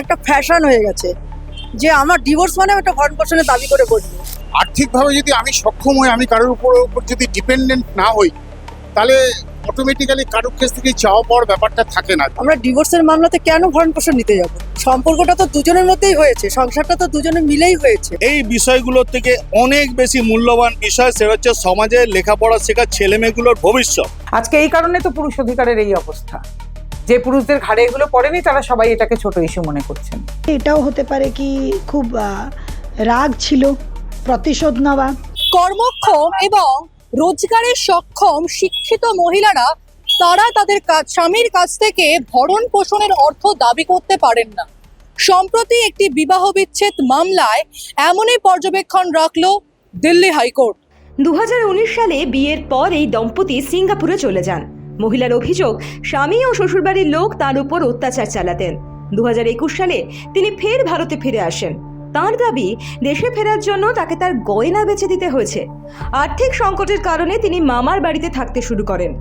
একটা ফ্যাশন হয়ে গেছে যে আমার ডিভোর্স মানে একটা ভরণ পোষণের দাবি করে বসবো আর্থিকভাবে যদি আমি সক্ষম হই আমি কারোর উপর উপর যদি ডিপেন্ডেন্ট না হই তাহলে অটোমেটিক্যালি কারোর কাছ থেকে চাওয়া পাওয়ার ব্যাপারটা থাকে না। আমরা ডিভোর্সের মামলাতে কেন ভরণ পোষণ নিতে যাব? সম্পর্কটা তো দুজনের মধ্যেই হয়েছে সংসারটা তো দুজনে মিলেই হয়েছে। এই বিষয়গুলোর থেকে অনেক বেশি মূল্যবান বিষয় সেটা হচ্ছে সমাজে লেখাপড়া শেখা ছেলেমেয়েগুলোর ভবিষ্যৎ। আজকে এই কারণে তো পুরুষ অধিকারের এই অবস্থা। যে পুরুষদের ঘাড়ে এগুলো পড়েনি তারা সবাই এটাকে ছোট ইস্যু মনে করছেন। এটাও হতে পারে কি খুব রাগ ছিল প্রতিশোধ নেওয়া। কর্মক্ষম এবং রোজগারে সক্ষম শিক্ষিত মহিলারা তারা তাদের স্বামীর কাছ থেকে ভরণ পোষণের অর্থ দাবি করতে পারেন না। সম্প্রতি একটি বিবাহ বিচ্ছেদ মামলায় এমনই পর্যবেক্ষণ রাখল দিল্লি হাইকোর্ট। দু হাজার উনিশ সালে বিয়ের পর এই দম্পতি সিঙ্গাপুরে চলে যান। মহিলার অভিযোগ, স্বামী ও শ্বশুরবাড়ির লোক তার উপর অত্যাচার চালাতেন। দুহাজার একুশ সালে তিনি ফের ভারতে ফিরে আসেন। তার দাবি, দেশে ফেরার জন্য তাকে তার গয়না বেছে দিতে হয়েছে। আর্থিক সংকটের কারণে তিনি মামার বাড়িতে থাকতে শুরু করেন।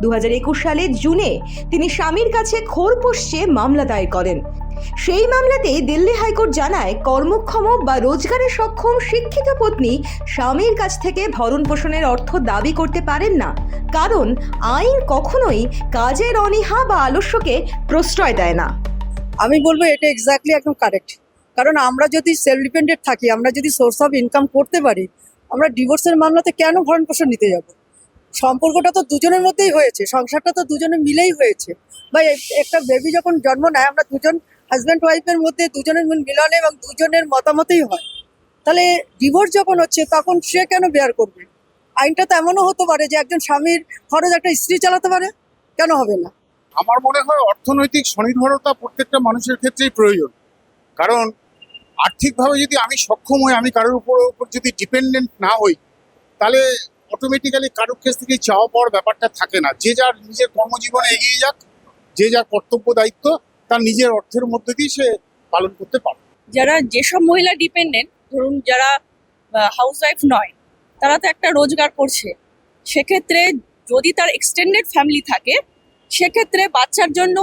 দু হাজার একুশ সালে জুনে তিনি স্বামীর কাছে খোর চেয়ে মামলা দায়ের করেন। সেই মামলাতেই দিল্লি হাইকোর্ট জানায় কর্মক্ষম বা রোজগারে সক্ষম শিক্ষিত পত্নী স্বামীর কাছ থেকে ভরণ পোষণের অর্থ দাবি করতে পারেন না। কারণ আইন কখনোই কাজের অনীহা বা আলস্যকে প্রশ্রয় দেয় না। আমি বলব এটা এক্স্যাক্টলি একদম কারেক্ট কারণ আমরা যদি সেলফ ডিপেন্ডেন্ট থাকি, আমরা যদি সোর্স অফ ইনকাম করতে পারি, আমরা ডিভোর্সের মামলাতে কেন ভরণ পোষণ নিতে যাব? সম্পর্কটা তো দুজনের মধ্যেই হয়েছে, সংসারটা তো দুজনে মিলেই হয়েছে। বা একটা বেবি যখন জন্ম নেয়, আমরা দুজন হাজব্যান্ড ওয়াইফের মধ্যে দুজনের মিলনে এবং দুজনের মতামতেই হয়। তাহলে ডিভোর্স যখন হচ্ছে, তখন সে কেন বেয়ার করবে? আইনটা তো এমনও হতে পারে যে একজন স্বামীর খরচ একটা স্ত্রী চালাতে পারে, কেন হবে না? আমার মনে হয় অর্থনৈতিক স্বনির্ভরতা প্রত্যেকটা মানুষের ক্ষেত্রেই প্রয়োজন। কারণ আর্থিকভাবে যদি আমি সক্ষম হই, আমি কারোর উপর উপর যদি ডিপেন্ডেন্ট না হই, তাহলে অটোমেটিক্যালি কারোর কাছ থেকে চাওয়া পাওয়ার ব্যাপারটা থাকে না। যে যার নিজের কর্মজীবনে এগিয়ে যাক, যে যার কর্তব্য দায়িত্ব তার নিজের অর্থের মধ্যে দিয়ে সে পালন করতে পারে যারা যেসব মহিলা ডিপেন্ডেন্ট ধরুন যারা হাউস ওয়াইফ নয়, তারা তো একটা রোজগার করছে। সেক্ষেত্রে যদি তার এক্সটেন্ডেড ফ্যামিলি থাকে, সেক্ষেত্রে বাচ্চার জন্য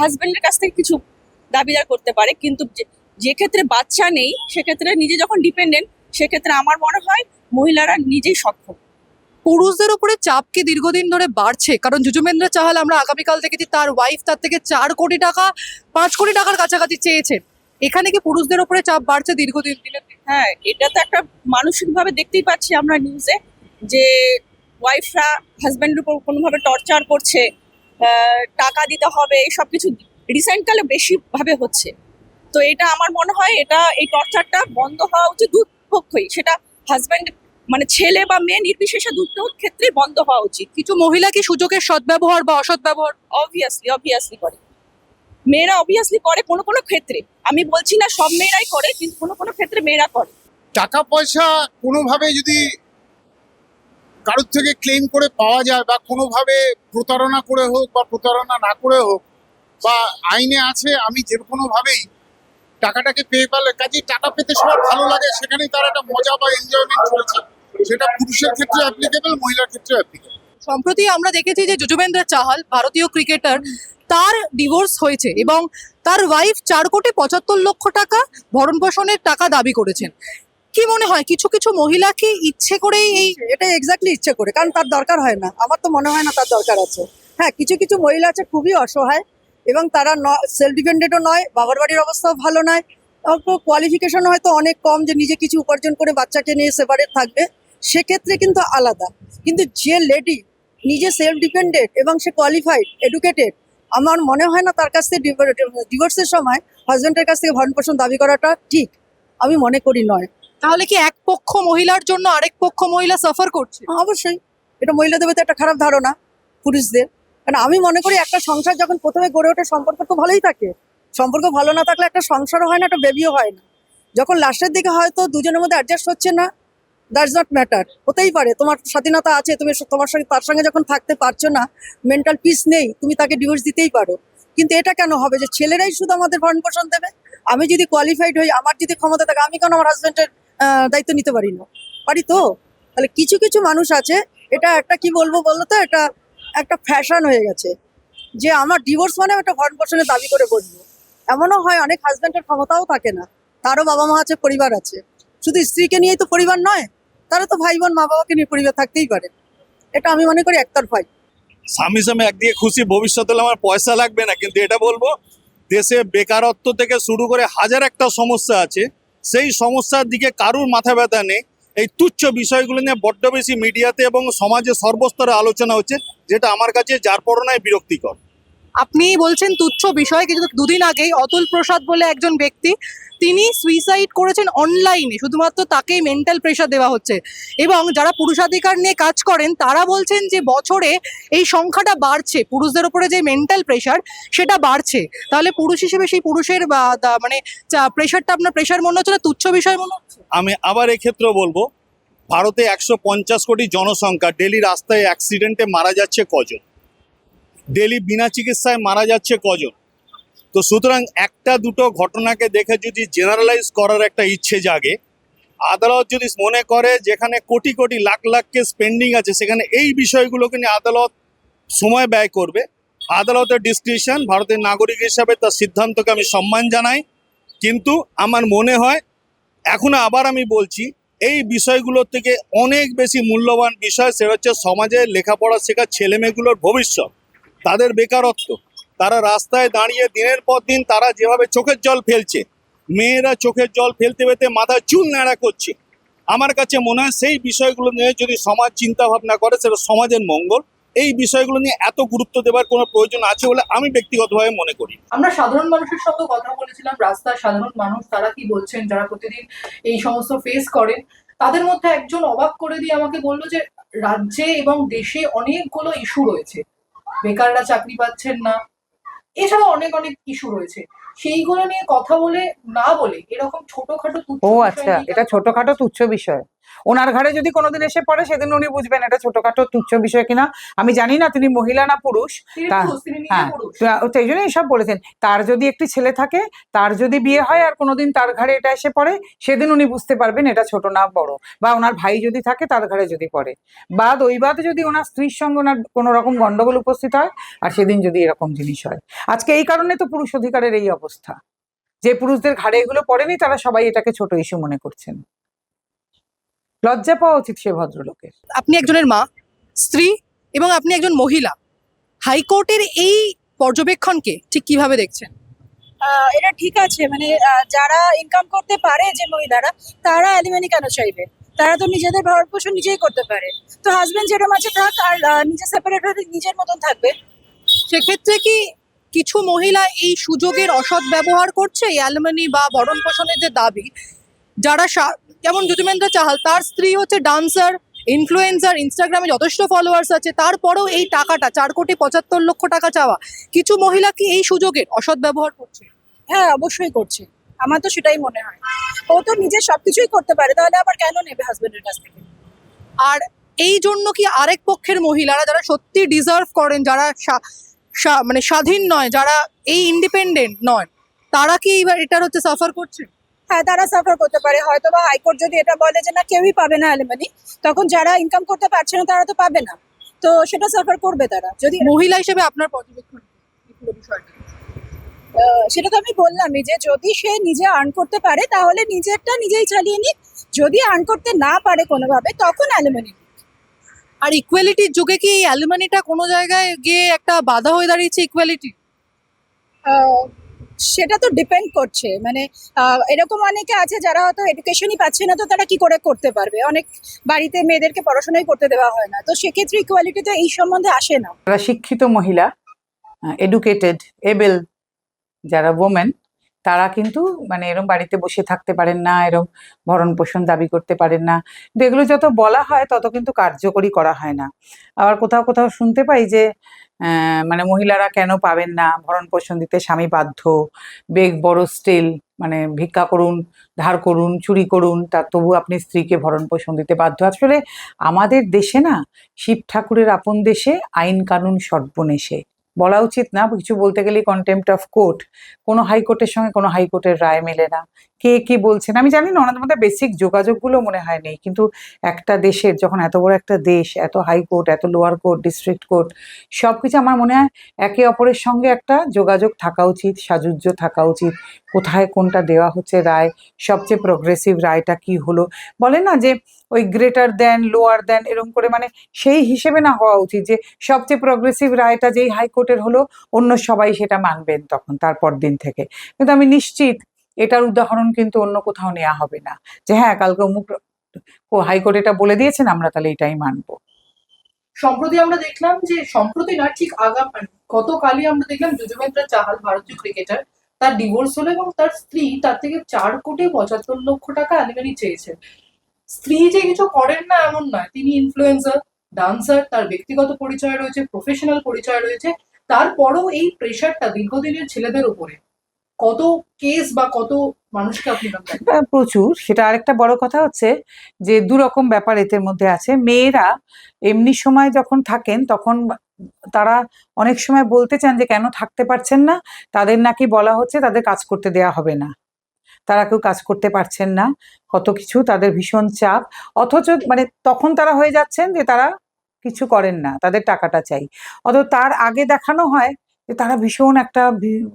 হাজব্যান্ডের কাছ থেকে কিছু দাবিদার করতে পারে। কিন্তু যে- ক্ষেত্রে বাচ্চা নেই, সেক্ষেত্রে নিজে যখন ডিপেন্ডেন্ট সেক্ষেত্রে আমার মনে হয় মহিলারা নিজেই সক্ষম। পুরুষদের উপরে চাপ কি দীর্ঘদিন ধরে বাড়ছে? কারণ যুজুমেন্দ্র চাহাল আমরা আগামীকাল দেখেছি তার ওয়াইফ তার থেকে চার কোটি টাকা, পাঁচ কোটি টাকার কাছাকাছি চেয়েছে। এখানে কি পুরুষদের উপরে চাপ বাড়ছে দীর্ঘদিন দিনে হ্যাঁ এটা তো একটা মানসিকভাবে দেখতেই পাচ্ছি আমরা নিউজে যে ওয়াইফরা হাজব্যান্ডের উপর কোনোভাবে টর্চার করছে টাকা দিতে হবে সব কিছু রিসেন্টকালে বেশি ভাবে হচ্ছে। তো এটা আমার মনে হয় এটা, এই টর্চারটা বন্ধ হওয়া উচিত দুপক্ষই সেটা হাজব্যান্ড মানে ছেলে বা মেয়ে নির্বিশেষে দুটো ক্ষেত্রে বন্ধ হওয়া উচিত। কিছু মহিলা কি সুযোগের সদ্ব্যবহার বা অসদ্ব্যবহার? অবভিয়াসলি অবভিয়াসলি করে। মেয়েরা অবভিয়াসলি করে কোনো কোনো ক্ষেত্রে। আমি বলছি না সব মেয়েরাই করে কিন্তু কোনো কোনো ক্ষেত্রে মেয়েরা করে। টাকা পয়সা কোনোভাবে যদি কারোর থেকে ক্লেম করে পাওয়া যায় বা কোনোভাবে প্রতারণা করে হোক বা প্রতারণা না করে হোক বা আইনে আছে আমি যে কোনোভাবেই টাকাটাকে পেয়ে পেলে কাজে টাকা পেতে সবার ভালো লাগে সেখানেই তার একটা মজা বা এনজয়মেন্ট চলছে। সেটা পুরুষের ক্ষেত্রে অ্যাপ্লিকেবল মহিলার ক্ষেত্রে অ্যাপ্লিকেবল সম্প্রতি আমরা দেখেছি যে যজুবেন্দ্র চাহাল, ভারতীয় ক্রিকেটার তার ডিভোর্স হয়েছে এবং তার ওয়াইফ চার কোটি পঁচাত্তর লক্ষ টাকা ভরণ পোষণের টাকা দাবি করেছেন। কি মনে হয়, কিছু কিছু মহিলা কি ইচ্ছে করেই এই এটা এক্স্যাক্টলি ইচ্ছে করে? কারণ তার দরকার হয় না। আমার তো মনে হয় না তার দরকার আছে। হ্যাঁ কিছু কিছু মহিলা আছে খুবই অসহায় এবং তারা সেলফ ডিপেন্ডেন্টও নয়, বাবার বাড়ির অবস্থাও ভালো নয়। কোয়ালিফিকেশন হয়তো অনেক কম যে নিজে কিছু উপার্জন করে বাচ্চাকে নিয়ে সেপারেট থাকবে। সেক্ষেত্রে কিন্তু আলাদা। কিন্তু যে লেডি নিজে সেলফ ডিপেন্ডেন্ট এবং সে কোয়ালিফাইড এডুকেটেড আমার মনে হয় না তার কাছ থেকে ডিভোর্সের সময় হাজব্যান্ডের কাছ থেকে ভরণ পোষণ দাবি করাটা ঠিক। আমি মনে করি নয়। তাহলে কি এক পক্ষ মহিলার জন্য আরেক পক্ষ মহিলা সাফার করছে? অবশ্যই। এটা মহিলাদের প্রতি একটা খারাপ ধারণা পুরুষদের। কারণ আমি মনে করি একটা সংসার যখন প্রথমে গড়ে ওঠে সম্পর্ক তো ভালোই থাকে। সম্পর্ক ভালো না থাকলে একটা সংসারও হয় না একটা বেবিও হয় না। যখন লাস্টের দিকে হয়তো দুজনের মধ্যে অ্যাডজাস্ট হচ্ছে না দ্যাটস নট ম্যাটার হতেই পারে। তোমার স্বাধীনতা আছে, তুমি তোমার সঙ্গে তার সঙ্গে যখন থাকতে পারছ না মেন্টাল পিস নেই, তুমি তাকে ডিভোর্স দিতেই পারো। কিন্তু এটা কেন হবে যে ছেলেরাই শুধু আমাদের ভরণ পোষণ দেবে? আমি যদি কোয়ালিফাইড হই, আমার যদি ক্ষমতা থাকে, আমি কেন আমার হাজব্যান্ডের দায়িত্ব নিতে পারি না? পারি তো? তাহলে কিছু কিছু মানুষ আছে, এটা একটা কি বলব বলতো তো? এটা একটা ফ্যাশন হয়ে গেছে। যে আমার ডিভোর্স মানে একটা ভরণ পোষণের দাবি করে বসবো। এমনও হয় অনেক হাজব্যান্ডের ক্ষমতাও থাকে না। তারও বাবা মা আছে, পরিবার আছে। শুধু স্ত্রীকে নিয়েই তো পরিবার নয়, তারা তো ভাই বোন, মা বাবাকে নিয়ে পরিবার থাকতেই পারে। এটা আমি মনে করি একতরফাই। স্বামী স্বামী একদিকে খুশি, ভবিষ্যতে আমার পয়সা লাগবে না, কিন্তু এটা বলব, দেশে বেকারত্ব থেকে শুরু করে হাজার একটা সমস্যা আছে। সেই সমস্যার দিকে কারুর মাথা ব্যথা নেই। এই তুচ্ছ বিষয়গুলো নিয়ে বড্ড বেশি মিডিয়াতে এবং সমাজে সর্বস্তরে আলোচনা হচ্ছে, যেটা আমার কাছে যার পরনায় বিরক্তিকর। আপনি বলছেন তুচ্ছ বিষয়, কিন্তু দুদিন আগেই অতুল প্রসাদ বলে একজন ব্যক্তি, তিনি সুইসাইড করেছেন অনলাইনে শুধুমাত্র তাকেই মেন্টাল প্রেশার দেওয়া হচ্ছে। এবং যারা পুরুষাধিকার নিয়ে কাজ করেন, তারা বলছেন যে বছরে এই সংখ্যাটা বাড়ছে, পুরুষদের উপরে যে মেন্টাল প্রেশার সেটা বাড়ছে। তাহলে পুরুষ হিসেবে সেই পুরুষের মানে প্রেশারটা আপনার প্রেশার মনে হচ্ছে না, তুচ্ছ বিষয় মনে হচ্ছে? আমি আবার এক্ষেত্রে বলব, ভারতে একশো পঞ্চাশ কোটি জনসংখ্যা ডেলি রাস্তায় অ্যাক্সিডেন্টে মারা যাচ্ছে কজন? ডেলি বিনা চিকিৎসায় মারা যাচ্ছে কজন? তো সুতরাং একটা দুটো ঘটনাকে দেখে যদি জেনারেলাইজ করার একটা ইচ্ছে জাগে, আদালত যদি মনে করে যেখানে কোটি কোটি লাখ লাখ কেস পেন্ডিং আছে, সেখানে এই বিষয়গুলোকে নিয়ে আদালত সময় ব্যয় করবে। আদালতের ডিসক্রিপশন ভারতের নাগরিক হিসাবে তার সিদ্ধান্তকে আমি সম্মান জানাই। কিন্তু আমার মনে হয়, এখনও আবার আমি বলছি, এই বিষয়গুলোর থেকে অনেক বেশি মূল্যবান বিষয়, সেটা হচ্ছে সমাজে লেখাপড়া শেখা ছেলেমেয়েগুলোর ভবিষ্যৎ। তাদের বেকারত্ব। তারা রাস্তায় দাঁড়িয়ে দিনের পর দিন তারা যেভাবে চোখের জল ফেলছে, মেয়েরা চোখের জল ফেলতে ফেলতে মাথায় চুল ন্যাড়া করছে। আমার কাছে মনে হয় সেই বিষয়গুলো নিয়ে যদি সমাজ চিন্তা ভাবনা করে, সেটা সমাজের মঙ্গল। এই বিষয়গুলো নিয়ে এত গুরুত্ব দেওয়ার কোনো প্রয়োজন আছে বলে আমি ব্যক্তিগতভাবে মনে করি। আমরা সাধারণ মানুষের সঙ্গে কথা বলেছিলাম, রাস্তার সাধারণ মানুষ, তারা কি বলছেন, যারা প্রতিদিন এই সমস্ত ফেস করেন, তাদের মধ্যে একজন অবাক করে দিয়ে আমাকে বলল যে, রাজ্যে এবং দেশে অনেকগুলো ইস্যু রয়েছে। বেকাররা চাকরি পাচ্ছেন না। এছাড়া অনেক অনেক ইস্যু রয়েছে। সেইগুলো নিয়ে কথা বলে না বলে এরকম ছোটখাটো তুচ্ছ ও আচ্ছা এটা ছোটখাটো তুচ্ছ বিষয়। ওনার ঘাড়ে যদি কোনোদিন এসে পড়ে সেদিন উনি বুঝবেন এটা ছোটখাটো তুচ্ছ বিষয় কিনা। আমি জানি না তিনি মহিলা না পুরুষ। তা- নিজে হ্যাঁ। সেই জন্য এইসব বলেছেন। তার যদি একটি ছেলে থাকে তার যদি বিয়ে হয় আর কোনোদিন তার ঘাড়ে এটা এসে পড়ে সেদিন উনি বুঝতে পারবেন এটা ছোট না বড়। বা ওনার ভাই যদি থাকে তার ঘাড়ে যদি পড়ে। বা দৈবাত যদি ওনার স্ত্রীর সঙ্গে ওনার কোনো রকম গন্ডগোল উপস্থিত হয় আর সেদিন যদি এরকম জিনিস হয়। আজকে এই কারণে তো পুরুষ অধিকারের এই অবস্থা। যে পুরুষদের ঘাড়ে এগুলো পড়েনি তারা সবাই এটাকে ছোট ইস্যু মনে করছেন। লজ্জা পাওয়া উচিত সে ভদ্রলোকের। আপনি একজনের মা স্ত্রী এবং আপনি একজন মহিলা হাইকোর্টের এই পর্যবেক্ষণকে ঠিক কীভাবে দেখছেন? এটা ঠিক আছে মানে যারা ইনকাম করতে পারে যে মহিলারা তারা অ্যালিমানি কেন চাইবে? তারা তো নিজেদের ভরণ পোষণ নিজেই করতে পারে। তো হাজবেন্ড যেরকম আছে থাক আর নিজে সেপারেট হয়ে নিজের মতন থাকবে। সেক্ষেত্রে কি কিছু মহিলা এই সুযোগের অসৎ ব্যবহার করছে? এই অ্যালুমিনি বা ভরণ পোষণের যে দাবি যারা সা- যেমন যুতিমেন্দ্র চাহাল তার স্ত্রী হচ্ছে ডান্সার ইনফ্লুয়েন্সার ইনস্টাগ্রামে যথেষ্ট ফলোয়ার্স আছে তারপরেও এই টাকাটা চার কোটি পঁচাত্তর লক্ষ টাকা চাওয়া কিছু মহিলা কি এই সুযোগের অসৎ ব্যবহার করছে? হ্যাঁ অবশ্যই করছে। আমার তো সেটাই মনে হয়। ও তো নিজে সবকিছুই করতে পারে তাহলে আবার কেন নেবে হাজবেন্ডের কাছ থেকে? আর এই জন্য কি আরেক পক্ষের মহিলারা যারা সত্যি ডিজার্ভ করেন যারা মানে স্বাধীন নয় যারা এই ইন্ডিপেন্ডেন্ট নয় তারা কি এবার এটার হচ্ছে সাফার করছে? তারা সাফার করতে পারে। হয়তো বা হাইকোর্ট যদি এটা বলে যে না কেউই পাবে না অ্যালিমানি তখন যারা ইনকাম করতে পারছে না তারা তো পাবে না। তো সেটা সাফার করবে তারা। যদি মহিলা হিসেবে আপনার পর্যবেক্ষণ সেটা তো আমি বললামই যে যদি সে নিজে আর্ন করতে পারে তাহলে নিজেরটা নিজেই চালিয়ে নিক। যদি আর্ন করতে না পারে কোনোভাবে তখন অ্যালুমিনি আর ইকুয়ালিটির যুগে কি এই অ্যালুমিনিটা কোনো জায়গায় গিয়ে একটা বাধা হয়ে দাঁড়িয়েছে ইকুয়ালিটি সেটা তো ডিপেন্ড করছে। মানে এরকম অনেকে আছে যারা হয়তো এডুকেশনই পাচ্ছে না, তো তারা কি করে করতে পারবে? অনেক বাড়িতে মেয়েদেরকে পড়াশোনাই করতে দেওয়া হয় না। তো সেক্ষেত্রে ইকুয়ালিটি তো এই সম্বন্ধে আসে না। শিক্ষিত মহিলা এডুকেটেড এবেল যারা ওমেন তারা কিন্তু মানে এরম বাড়িতে বসে থাকতে পারেন না, এরম ভরণ পোষণ দাবি করতে পারেন না। এগুলো যত বলা হয় তত কিন্তু কার্যকরী করা হয় না। আবার কোথাও কোথাও শুনতে পাই যে মানে মহিলারা কেন পাবেন না? ভরণ পোষণ দিতে স্বামী বাধ্য, বেগ বড় স্টিল মানে ভিক্ষা করুন, ধার করুন, চুরি করুন তার তবু আপনি স্ত্রীকে ভরণ পোষণ দিতে বাধ্য। আসলে আমাদের দেশে না, শিব ঠাকুরের আপন দেশে আইন কানুন সর্বনেশে। বলা উচিত না, কিছু বলতে গেলে কন্টেম্পট অফ কোর্ট কোনো হাইকোর্টের সঙ্গে কোনো হাইকোর্টের রায় মেলে না। কে কি বলছেন? আমি জানি না, ওনাদের মধ্যে বেসিক যোগাযোগগুলো মনে হয় নেই, কিন্তু একটা দেশের, যখন এত বড় একটা দেশ, এত হাইকোর্ট এত লোয়ার কোর্ট ডিস্ট্রিক্ট কোর্ট সব কিছু আমার মনে হয় একে অপরের সঙ্গে একটা যোগাযোগ থাকা উচিত সাজুজ্য থাকা উচিত। কোথায় কোনটা দেওয়া হচ্ছে রায়, সবচেয়ে প্রগ্রেসিভ রায়টা কি হলো? বলে না যে ওই গ্রেটার দেন লোয়ার দেন এরকম করে মানে সেই হিসেবে না হওয়া উচিত যে সবচেয়ে প্রগ্রেসিভ রায়টা যেই হাইকোর্টের হলো, অন্য সবাই সেটা মানবেন তখন তারপর দিন থেকে। কিন্তু আমি নিশ্চিত এটার উদাহরণ কিন্তু অন্য কোথাও নেওয়া হবে না। যে হ্যাঁ কালকে অমুক হাইকোর্ট এটা বলে দিয়েছেন, আমরা তাহলে এটাই মানবো। সম্প্রতি আমরা দেখলাম যে সম্প্রতি না, ঠিক আগাম গতকালই আমরা দেখলাম যুজবেন্দ্র চাহাল, ভারতীয় ক্রিকেটার তার ডিভোর্স হলো এবং তার স্ত্রী তার থেকে চার কোটি পঁচাত্তর লক্ষ টাকা অ্যালিমেনি চেয়েছেন। স্ত্রী যে কিছু করেন না এমন নয় তিনি ইনফ্লুয়েন্সার ডান্সার তার ব্যক্তিগত পরিচয় রয়েছে প্রফেশনাল পরিচয় রয়েছে তারপরও এই প্রেশারটা দীর্ঘদিনের ছেলেদের উপরে। কত কেস বা কত মানুষকে আপনি? আহ, প্রচুর। সেটা আরেকটা বড় কথা হচ্ছে যে দু রকম ব্যাপার এদের মধ্যে আছে। মেয়েরা এমনি সময় যখন থাকেন তখন তারা অনেক সময় বলতে চান যে, কেন থাকতে পারছেন না? তাদের নাকি বলা হচ্ছে তাদের কাজ করতে দেয়া হবে না। তারা কেউ কাজ করতে পারছেন না। কত কিছু তাদের ভীষণ চাপ। অথচ মানে তখন তারা হয়ে যাচ্ছেন যে, তারা কিছু করেন না, তাদের টাকাটা চাই। অত তার আগে দেখানো হয় যে তারা ভীষণ একটা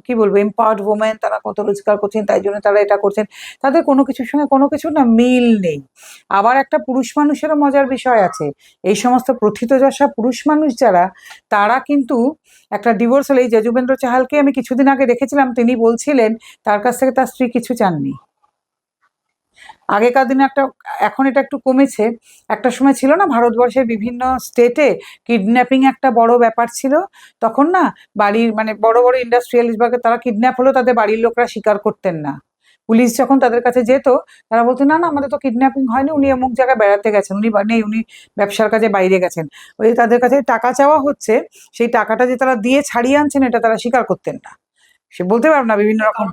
কি বলব এম্পাওয়ার্ড ওমেন তারা কত রোজগার করছেন, তাই জন্য তারা এটা করছেন। তাদের কোনো কিছুর সঙ্গে কোনো কিছু না মিল নেই। আবার একটা পুরুষ মানুষেরও মজার বিষয় আছে। এই সমস্ত প্রথিত যশা পুরুষ মানুষ যারা, তারা কিন্তু একটা ডিভোর্স হলে এই যজুবেন্দ্র চাহালকে আমি কিছুদিন আগে দেখেছিলাম, তিনি বলছিলেন, তার কাছ থেকে তার স্ত্রী কিছু চাননি। আগেকার দিনে একটা, এখন এটা একটু কমেছে। একটা সময় ছিল না, ভারতবর্ষের বিভিন্ন স্টেটে কিডন্যাপিং একটা বড় ব্যাপার ছিল। তখন না, বাড়ির মানে বড় বড় ইন্ডাস্ট্রিয়ালিস্ট বা তারা কিডন্যাপ হলো তাদের বাড়ির লোকরা স্বীকার করতেন না। পুলিশ যখন তাদের কাছে যেত, তারা বলতো, না না, আমাদের তো কিডন্যাপিং হয়নি, উনি অমুক জায়গায় বেড়াতে গেছেন, উনি নেই, উনি ব্যবসার কাজে বাইরে গেছেন। ওই তাদের কাছে টাকা চাওয়া হচ্ছে, সেই টাকাটা যে তারা দিয়ে ছাড়িয়ে আনছেন, এটা তারা স্বীকার করতেন না। সে বলতে পারব না বিভিন্ন রকম?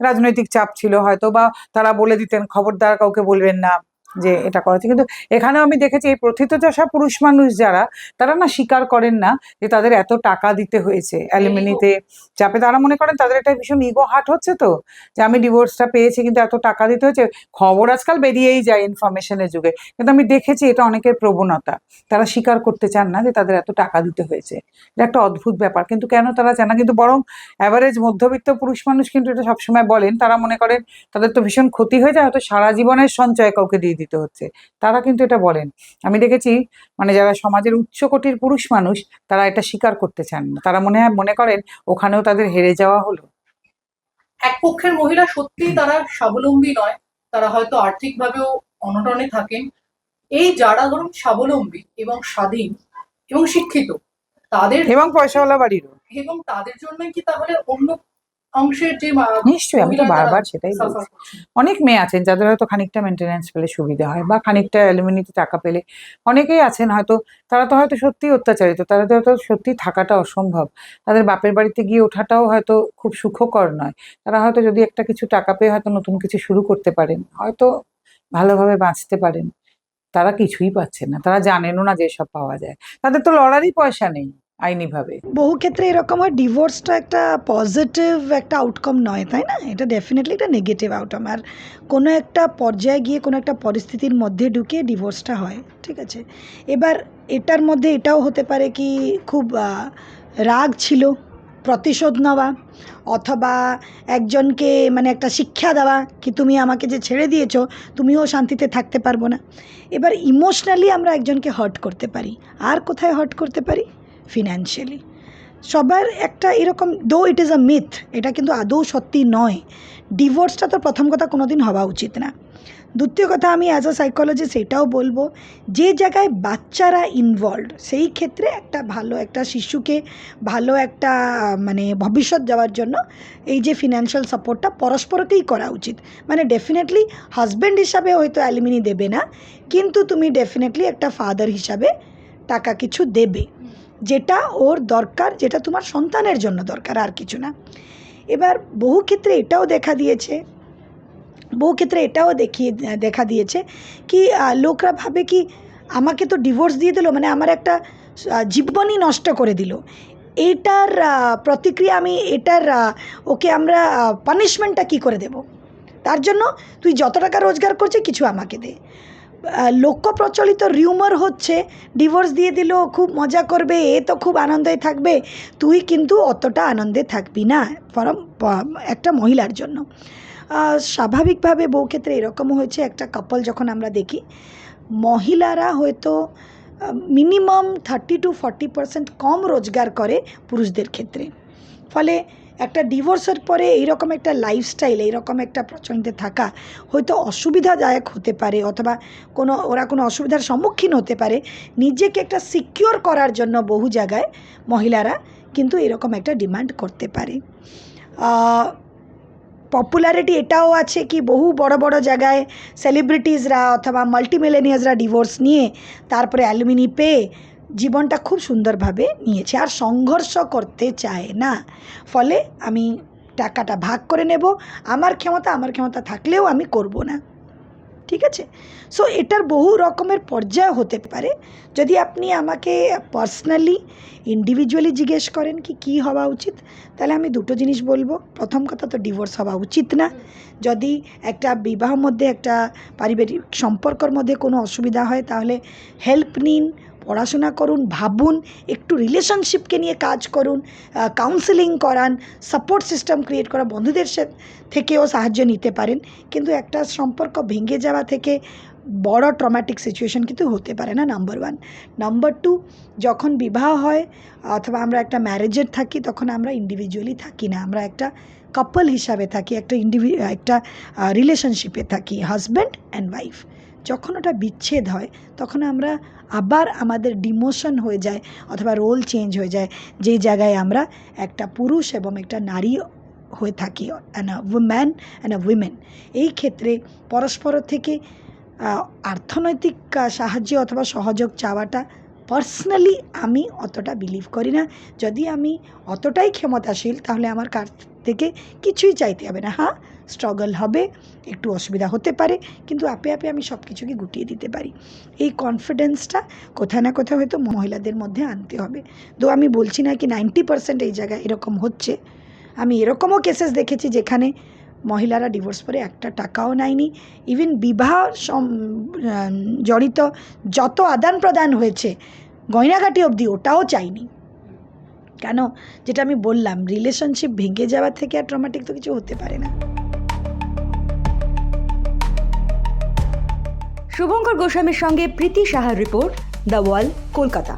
রাজনৈতিক চাপ ছিল হয়তো বা তারা বলে দিতেন খবরদার কাউকে বলবেন না। যে এটা করা হচ্ছে। কিন্তু এখানেও আমি দেখেছি এই প্রথিত প্রথিতযশা পুরুষ মানুষ যারা তারা না স্বীকার করেন না যে তাদের এত টাকা দিতে হয়েছে অ্যালুমিনিতে চাপে। তারা মনে করেন তাদের একটা ভীষণ ইগো হার্ট হচ্ছে তো যে আমি ডিভোর্সটা পেয়েছি কিন্তু এত টাকা দিতে হয়েছে। খবর আজকাল বেরিয়েই যায় ইনফরমেশনের যুগে। কিন্তু আমি দেখেছি এটা অনেকের প্রবণতা। তারা স্বীকার করতে চান না যে তাদের এত টাকা দিতে হয়েছে। এটা একটা অদ্ভুত ব্যাপার। কিন্তু কেন তারা চান না? কিন্তু বরং অ্যাভারেজ মধ্যবিত্ত পুরুষ মানুষ কিন্তু এটা সবসময় বলেন। তারা মনে করেন তাদের তো ভীষণ ক্ষতি হয়ে যায় হয়তো সারা জীবনের সঞ্চয় কাউকে দিয়ে দিতে হচ্ছে। তারা কিন্তু এটা বলেন। আমি দেখেছি মানে যারা সমাজের উচ্চ কোটির পুরুষ মানুষ তারা এটা স্বীকার করতে চান না। তারা মনে হয় মনে করেন ওখানেও তাদের হেরে যাওয়া হলো। এক পক্ষের মহিলা সত্যিই তারা স্বাবলম্বী নয়। তারা হয়তো আর্থিকভাবেও অনটনে থাকেন। এই যারা ধরুন স্বাবলম্বী এবং স্বাধীন এবং শিক্ষিত তাদের এবং পয়সাওয়ালা বাড়িরও। এবং তাদের জন্য কি তাহলে অন্য অংশের যে নিশ্চয়ই আমি তো বারবার সেটাই বলছি। অনেক মেয়ে আছেন যাদের হয়তো খানিকটা মেনটেনেন্স পেলে সুবিধা হয় বা খানিকটা অ্যালুমিনিতে টাকা পেলে। অনেকেই আছেন হয়তো তারা তো হয়তো সত্যিই অত্যাচারিত তারা তো হয়তো সত্যি থাকাটা অসম্ভব। তাদের বাপের বাড়িতে গিয়ে ওঠাটাও হয়তো খুব সুখকর নয়। তারা হয়তো যদি একটা কিছু টাকা পেয়ে হয়তো নতুন কিছু শুরু করতে পারেন হয়তো ভালোভাবে বাঁচতে পারেন। তারা কিছুই পাচ্ছে না তারা জানেনও না যে সব পাওয়া যায়। তাদের তো লড়ারই পয়সা নেই। আইনিভাবে বহু ক্ষেত্রে এরকম হয় ডিভোর্সটা একটা পজিটিভ একটা আউটকাম নয়, তাই না? এটা ডেফিনেটলি একটা নেগেটিভ আউটকাম আর কোনো একটা পর্যায়ে গিয়ে কোনো একটা পরিস্থিতির মধ্যে ঢুকে ডিভোর্সটা হয়, ঠিক আছে? এবার এটার মধ্যে এটাও হতে পারে কি, খুব রাগ ছিল, প্রতিশোধ নেওয়া, অথবা একজনকে মানে একটা শিক্ষা দেওয়া কি, তুমি আমাকে যে ছেড়ে দিয়েছ, তুমিও শান্তিতে থাকতে পারব না। এবার ইমোশনালি আমরা একজনকে হার্ট করতে পারি। আর কোথায় হার্ট করতে পারি? ফিনান্সিয়ালি সবার একটা এরকম দো ইট ইজ আ মিথ এটা কিন্তু আদৌ সত্যি নয়। ডিভোর্সটা তো প্রথম কথা কোনো দিন হওয়া উচিত না। দ্বিতীয় কথা আমি অ্যাজ আ সাইকোলজিস্ট এটাও বলব, যে জায়গায় বাচ্চারা ইনভলভড সেই ক্ষেত্রে একটা ভালো একটা শিশুকে ভালো একটা মানে ভবিষ্যৎ যাওয়ার জন্য এই যে ফিনান্সিয়াল সাপোর্টটা পরস্পরকেই করা উচিত। মানে ডেফিনেটলি হাজব্যান্ড হিসাবে হয়তো অ্যালুমিনি দেবে না, কিন্তু তুমি ডেফিনেটলি একটা ফাদার হিসাবে টাকা কিছু দেবে। যেটা ওর দরকার, যেটা তোমার সন্তানের জন্য দরকার, আর কিছু না। এবার বহু ক্ষেত্রে এটাও দেখা দিয়েছে, বহু ক্ষেত্রে এটাও দেখিয়ে দেখা দিয়েছে কি লোকরা ভাবে কি, আমাকে তো ডিভোর্স দিয়ে দিল মানে আমার একটা জীবনই নষ্ট করে দিল। এইটার প্রতিক্রিয়া আমি, এটার ওকে আমরা পানিশমেন্টটা কি করে দেব? তার জন্য তুই যত টাকা রোজগার করছিস কিছু আমাকে দে। লোক প্রচলিত রিউমার হচ্ছে ডিভোর্স দিয়ে দিল খুব মজা করবে, এ তো খুব আনন্দে থাকবে, তুই কিন্তু অতটা আনন্দে থাকবি না ফরম একটা মহিলার জন্য। স্বাভাবিকভাবে বউ ক্ষেত্রে এরকমও হয়েছে, একটা কাপল যখন আমরা দেখি, মহিলারা হয়তো minimum thirty to forty percent কম রোজগার করে পুরুষদের ক্ষেত্রে। ফলে একটা ডিভোর্সের পরে এইরকম একটা লাইফস্টাইল এইরকম একটা প্রচলিতে থাকা হয়তো অসুবিধাদায়ক হতে পারে অথবা কোনো, ওরা কোনো অসুবিধার সম্মুখীন হতে পারে। নিজেকে একটা সিকিওর করার জন্য বহু জায়গায় মহিলারা কিন্তু এরকম একটা ডিমান্ড করতে পারে। পপুলারিটি এটাও আছে কি বহু বড় বড় জায়গায় সেলিব্রিটিসরা অথবা মাল্টিমিলেনিয়াসরা ডিভোর্স নিয়ে তারপরে অ্যালুমিনি পেয়ে জীবনটা খুব সুন্দরভাবে নিয়েছে। আর সংঘর্ষ করতে চায় না। ফলে আমি টাকাটা ভাগ করে নেব। আমার ক্ষমতা আমার ক্ষমতা থাকলেও আমি করব না। ঠিক আছে? সো এটার বহু রকমের পর্যায় হতে পারে। যদি আপনি আমাকে পার্সোনালি ইন্ডিভিজুয়ালি জিজ্ঞেস করেন কি, কী হওয়া উচিত, তাহলে আমি দুটো জিনিস বলব। প্রথম কথা তো ডিভোর্স হওয়া উচিত না। যদি একটা বিবাহ মধ্যে, একটা পারিবারিক সম্পর্কর মধ্যে কোনো অসুবিধা হয়, তাহলে হেল্প নিন। পড়াশোনা করুন, ভাবুন, একটু রিলেশনশিপকে নিয়ে কাজ করুন কাউন্সেলিং করান সাপোর্ট সিস্টেম ক্রিয়েট করা, বন্ধুদের থেকেও সাহায্য নিতে পারেন। কিন্তু একটা সম্পর্ক ভেঙে যাওয়া থেকে বড় ট্রমাটিক সিচুয়েশন কিন্তু হতে পারে না নাম্বার ওয়ান নাম্বার টু যখন বিবাহ হয় অথবা আমরা একটা ম্যারেজের থাকি, তখন আমরা ইন্ডিভিজুয়ালি থাকি না। আমরা একটা কাপল হিসাবে থাকি, একটা ইন্ডিভি একটা রিলেশনশিপে থাকি হাজব্যান্ড অ্যান্ড ওয়াইফ যখন ওটা বিচ্ছেদ হয়, তখন আমরা আবার আমাদের ডিমোশন হয়ে যায় অথবা রোল চেঞ্জ হয়ে যায়। যেই জায়গায় আমরা একটা পুরুষ এবং একটা নারী হয়ে থাকি অ্যান্ড ম্যান অ্যান্ড উইমেন এই ক্ষেত্রে পরস্পর থেকে অর্থনৈতিক সাহায্য অথবা সহযোগ চাওয়াটা পার্সোনালি আমি অতটা বিলিভ করি না। যদি আমি অতটাই ক্ষমতাশীল, তাহলে আমার কার থেকে কিছুই চাইতে হবে না হ্যাঁ? স্ট্রাগল হবে, একটু অসুবিধা হতে পারে, কিন্তু আপে আপে আমি সব কিছুকে গুটিয়ে দিতে পারি। এই কনফিডেন্সটা কোথায় না কোথাও হয়তো মহিলাদের মধ্যে আনতে হবে। তো আমি বলছি না কি নাইনটি পার্সেন্ট এই জায়গায় এরকম হচ্ছে। আমি এরকমও কেসেস দেখেছি যেখানে মহিলারা ডিভোর্স পরে একটা টাকাও নেয়নি। ইভেন বিবাহ জড়িত যত আদান প্রদান হয়েছে গয়নাঘাটি অবধি ওটাও চাইনি। কেন? যেটা আমি বললাম রিলেশনশিপ ভেঙে যাওয়া থেকে আর ট্রমাটিক তো কিছু হতে পারে না। শুভঙ্কর গোস্বামীর সঙ্গে প্রীতি সাহার রিপোর্ট দ্য ওয়াল কলকাতা।